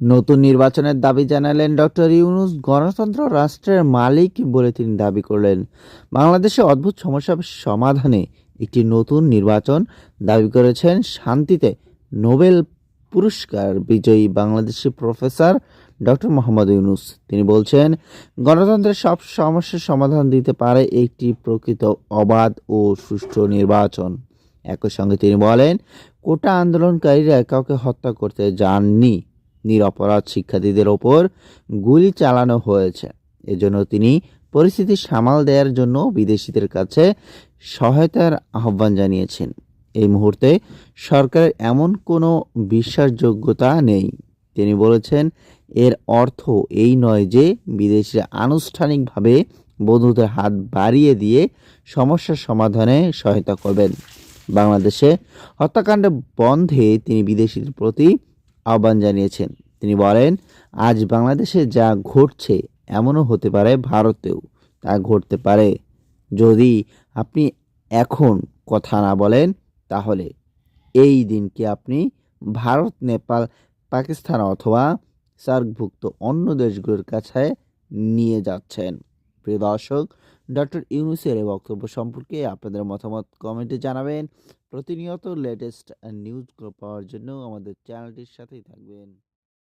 নতুন নির্বাচনের দাবি জানালেন ডক্টর ইউনুস। গণতন্ত্র রাষ্ট্রের মালিক বলে তিনি দাবি করলেন। বাংলাদেশে অদ্ভুত সমস্যার সমাধানে একটি নতুন নির্বাচন দাবি করেছেন। শান্তিতে নোবেল পুরস্কার বিজয়ী বাংলাদেশি প্রফেসর ডক্টর মোহাম্মদ ইউনুস। তিনি বলছেন, গণতন্ত্রের সব সমস্যার সমাধান দিতে পারে একটি প্রকৃত অবাধ ও সুষ্ঠু নির্বাচন। একই সঙ্গে তিনি বলেন, কোটা আন্দোলনকারীরা কাউকে হত্যা করতে যাননি। নিরপরাধ শিক্ষার্থীদের ওপর গুলি চালানো হয়েছে। এজন্য তিনি পরিস্থিতি সামাল দেওয়ার জন্য বিদেশিদের কাছে সহায়তার আহ্বান জানিয়েছেন। এই মুহূর্তে সরকারের এমন কোনো বিশ্বাসযোগ্যতা নেই। তিনি বলেছেন, এর অর্থ এই নয় যে বিদেশিরা আনুষ্ঠানিকভাবে বন্ধুদের হাত বাড়িয়ে দিয়ে সমস্যার সমাধানে সহায়তা করবেন। বাংলাদেশে হত্যাকাণ্ড বন্ধে তিনি বিদেশিদের প্রতি আহ্বান জানিয়েছেন। তিনি বলেন, আজ বাংলাদেশে যা ঘটছে এমনও হতে পারে, ভারতেও তা ঘটতে পারে। যদি আপনি এখন কথা না বলেন, তাহলে এই দিনকে আপনি ভারত, নেপাল, পাকিস্তান অথবা সার্কভুক্ত অন্য দেশগুলোর কাছে নিয়ে যাচ্ছেন? প্রিয় দর্শক, ডক্টর ইউনুসের এই বক্তব্য সম্পর্কে আপনাদের মতামত কমেন্টে জানাবেন। প্রতিনিয়ত লেটেস্ট নিউজগুলো পাওয়ার জন্য আমাদের চ্যানেলটির সাথেই থাকবেন।